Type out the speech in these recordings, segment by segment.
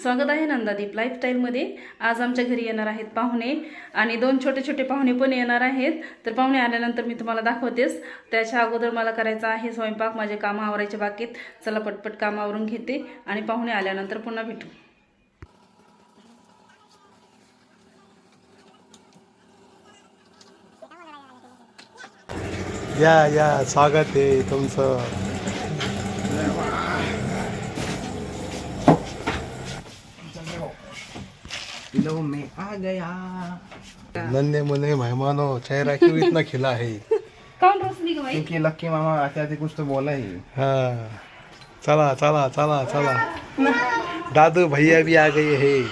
स्वागत आहे नंदादीप लाईफस्टाईलमध्ये आज आमच्या घरी येणार आहेत पाहुणे आणि दोन छोटे छोटे पाहुणे पण येणार आहेत. तर पाहुणे आल्यानंतर मी तुम्हाला दाखवतेच. त्याच्या अगोदर मला करायचा आहे स्वयंपाक माझे कामं आवरायचे बाकीत चला पटपट कामावरून आवरून घेते आणि पाहुणे आल्यानंतर पुन्हा भेटू. या या स्वागत आहे तुमचं. लो मैं आ गया. नन्हे मुन्ने मेहमानो चेहरा क्यों इतना खिला है? काऊन रोसली ग बाई क्योंकि लक्की मामा आते आते कुछ तो बोला ही। हाँ चला चला चला चला। दादू भैया भी आ गए हैं।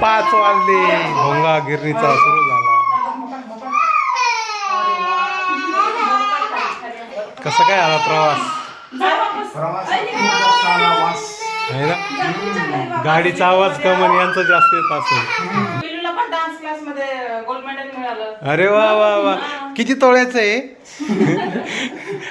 पाच वाजले भोंगा गिरणीचा सुरू झाला। कसं काय आला प्रवास? ना गाडीचा आवाज कमन यांचा जास्त येत असेल. पिलूला पण डान्स क्लासमध्ये गोल्ड मेडल मिळालं. अरे वा वा वा. किती तोळ्याचं आहे?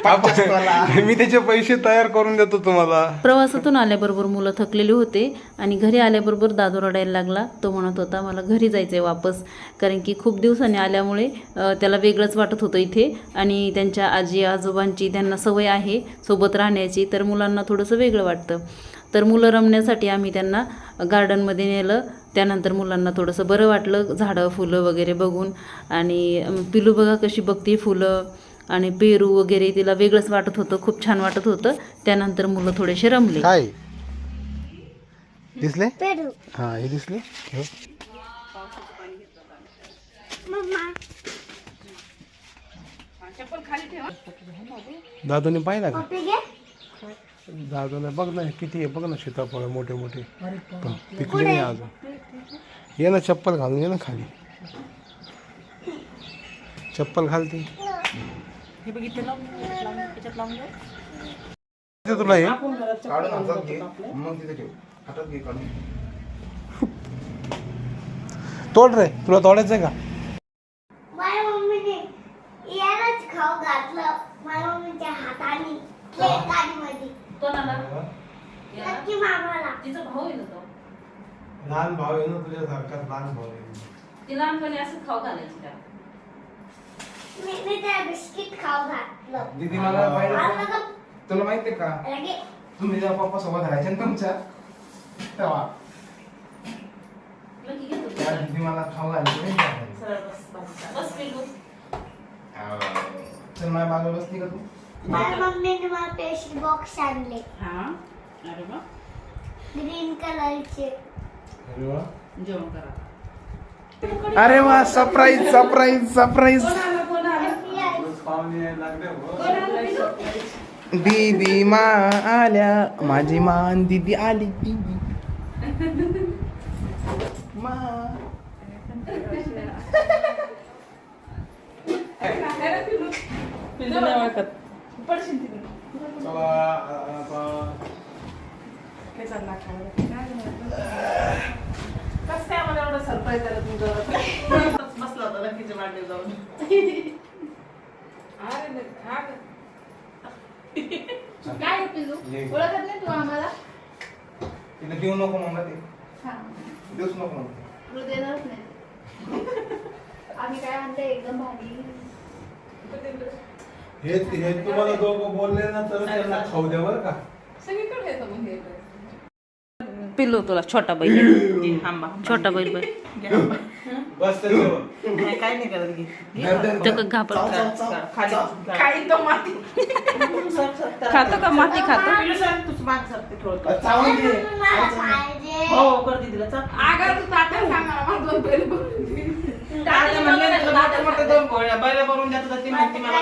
आपण- मी त्याचे पैसे तयार करून देतो तुम्हाला. प्रवासातून आल्याबरोबर मुलं थकलेली होते आणि घरी आल्याबरोबर दादू रडायला लागला. तो म्हणत होता मला घरी जायचं आहे वापस. कारण की खूप दिवसांनी आल्यामुळे अ, त्याला वेगळंच वाटत होतं इथे. आणि त्यांच्या आजी आजोबांची त्यांना सवय आहे सोबत राहण्याची तर मुलांना थोडंसं वेगळं वाटतं. तर मुलं रमण्यासाठी आम्ही त्यांना गार्डनमध्ये नेलं. त्यानंतर मुलांना थोडंसं बरं वाटलं झाडं फुलं वगैरे बघून. आणि अम, पिलू बघा कशी बघते फुलं. आणि पेरू वगैरे तिला वेगळंच वाटत होतं खूप छान वाटत होतं. त्यानंतर मुलं थोडेसे रमले. काय दिसले? हा हे दिसले. हो. दादूने पाहिला का? दादूने बघ ना किती आहे. बघ ना सीताफळ मोठे मोठे. पण पिकले नाही अजून. ये ना चप्पल घालून ये ना खाली. चप्पल घालते. तुला हे. काढून हातात घे. मग तिथे ठेव. हातात घे काढून. तोड रे. तुला तोडायचं आहे का? माझ्या मम्मीने यालाच खाऊ घातलं. माझ्या मम्मीच्या हाताने. केकमध्ये नक्की मामाला. तिचा भाऊ आहे ना तो? लहान भाऊ आहे ना तुझ्यासारखाच लहान भाऊ आहे. ती लहानपणी असं खाऊ घालायची का मी मी त्या बिस्किट खाऊ घातलं दीदी मला पाहिजे तर तुला माहितीये का? लगे. तुम्ही जेव्हा पप्पा सोबत राहायचे ना तुमच्या तेव्हा. मग त्या दीदी मला खाऊ घालायचे नाही का? सरळ बस बस बस पिलू चल माझ्या बाजूला बसली का तू? माझ्या मम्मीने मला बॉक्स आणले. हा. अरे वा. ग्रीन कलरचे अरे वा. जेवण करा. अरे वा सरप्राईज सरप्राईज सरप्राईज दीदी मा आल्या माझी मान दीदी आली. दीदी कसं काय मला एवढं सरप्राईज झालं तुमचं बसला होता लकीच्या मांडीवर जाऊन. अरे नाही. काय पिलू ओळखत नाही तू आम्हाला? तिला देऊ नको म्हणलं ते. हा. देऊच नको म्हणलं. तू देणारच नाही. आम्ही काय आणलं एकदम भारी. हे हे तुम्हाला दोघं बोलले ना तर त्यांना खाऊ द्या बरं का सगळीकडे येतं मग हे पिल्लू तुला छोटा बैल. छोटा बैल बैल. बस त्याच्यावर तो घाबर. खाई तो माती. खातो का माती खातो? चावून घे. मला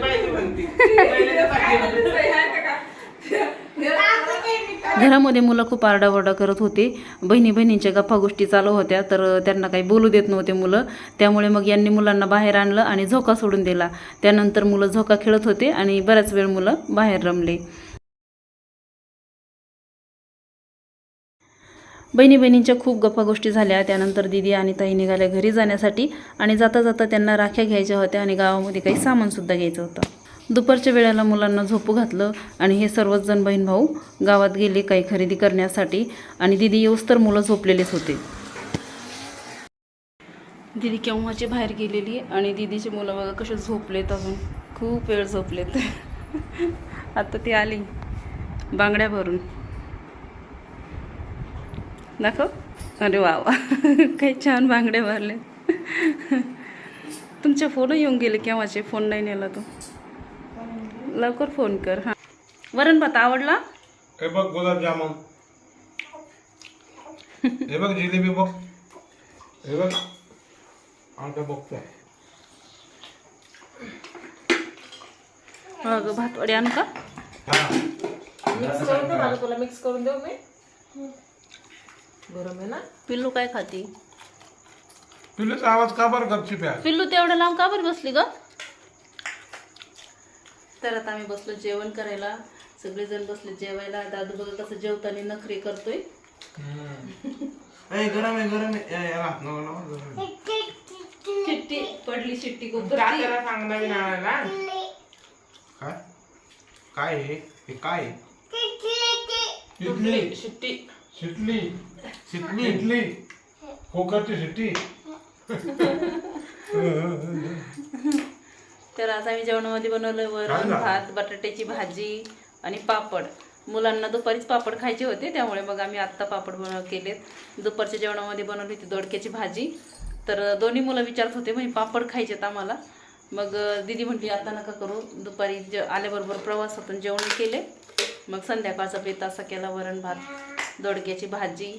पाहिजे बैल घरामध्ये मुलं खूप आरडाओरडा करत होते. बहिणी बहिणींच्या गप्पा गोष्टी चालू होत्या तर त्यांना काही बोलू देत नव्हते मुलं. त्यामुळे मग यांनी मुलांना बाहेर आणलं आणि झोका सोडून दिला. त्यानंतर मुलं झोका खेळत होते आणि बऱ्याच वेळ मुलं बाहेर रमले. बहिणी बहिणींच्या खूप गप्पा गोष्टी झाल्या. त्यानंतर दिदी आणि ताई निघाल्या घरी जाण्यासाठी आणि जाता जाता त्यांना राख्या घ्यायच्या होत्या आणि गावामध्ये काही सामानसुद्धा घ्यायचं होतं. दुपारच्या वेळेला मुलांना झोपू घातलं आणि हे सर्वच जण बहीण भाऊ गावात गेले काही खरेदी करण्यासाठी आणि दिदी येऊस तर मुलं झोपलेलेच होते. दिदी केव्हाची बाहेर गेलेली आणि दिदीचे मुलं बघा कसे झोपलेत अजून. खूप वेळ झोपलेत. आता ती आली. बांगड्या भरून. दाखव. अरे वा वा. काही छान बांगड्या भरले तुमचे फोन येऊन गेले केव्हाचे? फोन नाही नेला तो. लवकर फोन कर हां. वरण भात आवडला? हे बघ गुलाबजामुन हे बघ जिलेबी बघ. हे बघ. आता बघतोय अगं भातवडी आणू का? हा. तुला मिक्स करून देऊ मी. गरम आहे ना? पिल्लू काय खाती? पिल्लूचा आवाज का बरं गपची प्या पिल्लू तेवढं लांब का बरं बसली ग? तर आता आम्ही बसलो जेवण करायला. सगळेजण बसले जेवायला. दादू बघा कसं जेवताना नखरे करतोय. ए गरम आहे गरम आहे. शिट्टी पडली शिट्टी खूप काय? काय आहे हे काय आहे? शिटली शिट्टी. शिटली. शिटली. खोकरची शिट्टी. तर आज आम्ही जेवणामध्ये बनवलं वरण? भात बटाट्याची भाजी आणि पापड. मुलांना दुपारीच पापड खायचे होते त्यामुळे मग आम्ही आत्ता पापड बनव केलेत. दुपारच्या जेवणामध्ये बनवली होती दोडक्याची भाजी. तर दोन्ही मुलं विचारत होते म्हणजे पापड खायचेत आम्हाला. मग दीदी म्हटली आता नका करू. दुपारी जे आल्याबरोबर प्रवासातून जेवण केले. मग संध्याकाळचा बेत असा केला वरण भात दोडक्याची भाजी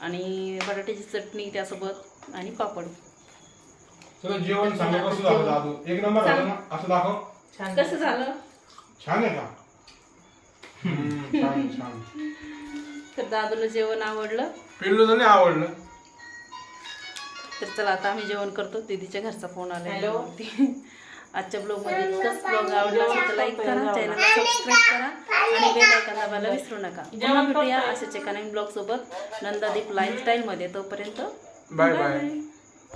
आणि बटाट्याची चटणी त्यासोबत आणि पापड. तुला जेवण सांगा कसं झालं दादू. एक नंबर झालं ना? असं दाखव. कसं झालं? छान आहे का? हम्म, छान छान. तर दादूला जेवण आवडलं? पिल्लू नाही आवडलं. तर चला आता आम्ही जेवण करतो. दीदीच्या घरचा फोन आला हॅलो. आजच्या ब्लॉगमध्ये इतकंच ब्लॉग आवडला. असेल तर लाईक करा चॅनलला सबस्क्राईब करा आणि बेल आयकॉन दाबायला विसरू नका. पुन्हा भेटूया अशाच एका नवीन ब्लॉग सोबत. नंदादीप लाईफस्टाईल मध्ये. तोपर्यंत बाय बाय